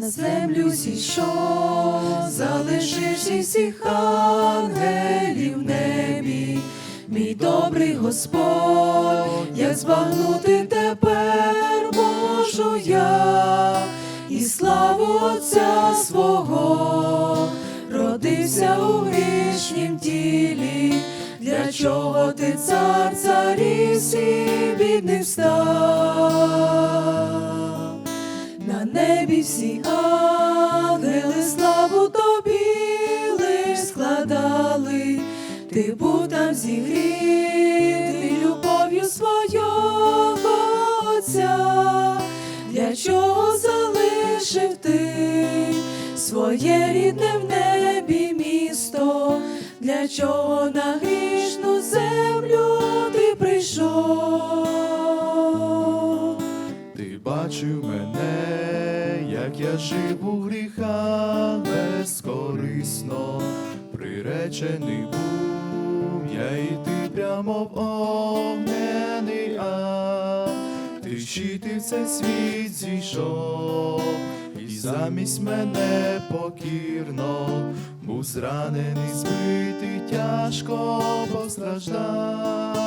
на землю зійшов, залишивши всіх ангелів в небі, мій добрий Господь, як збагнути тепер можу я, і славу Отця свого, родився у грішнім тілі, для чого ти цар царів всіх бідних став? Небі всі ангели славу тобі лиш складали, ти був там зігрітий любов'ю свого Отця, для чого залишив ти своє рідне в небі місто, для чого на грішну землю ти прийшов? Ти бачив мене, як я жив у гріхах безкорисно, приречений був, я йти прямо в огнений ад. Ти щити в цей світ зійшов, і замість мене покірно, був зранений, збитий, тяжко постраждав.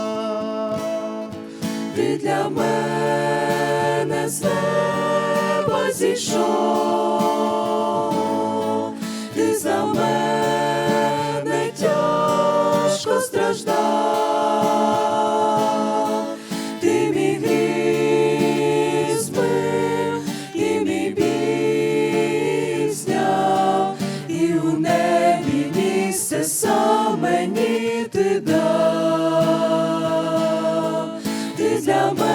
ти для мене неба зійшов, ти за мене тяжко страждав, ти мій гріх збив, і мій біль і у небі місце сам мені ти дав. Ти для мене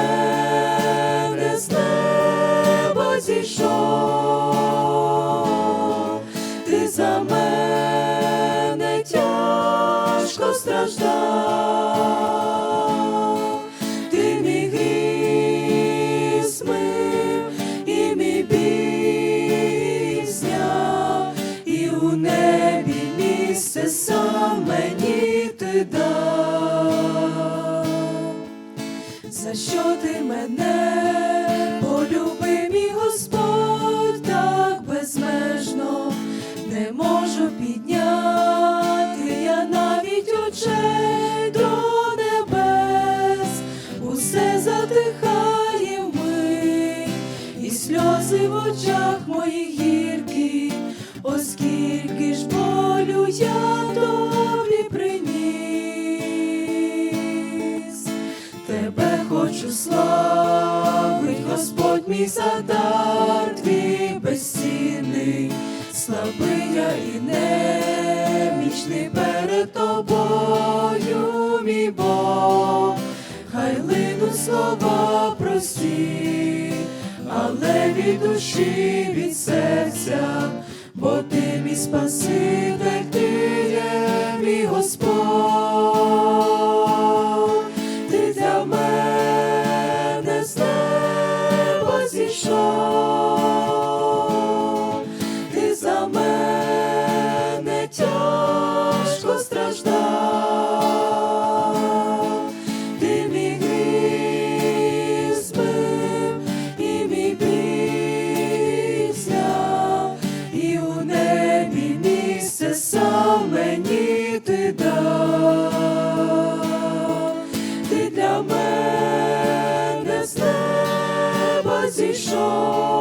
мені ти дав. За що ти мене Тебе славить, Господь мій задар твій безцінний, слабий я і немічний перед тобою, мій Бог, хай линуть слова прості, але від душі, від серця, бо ти мій спаситель, неба choro.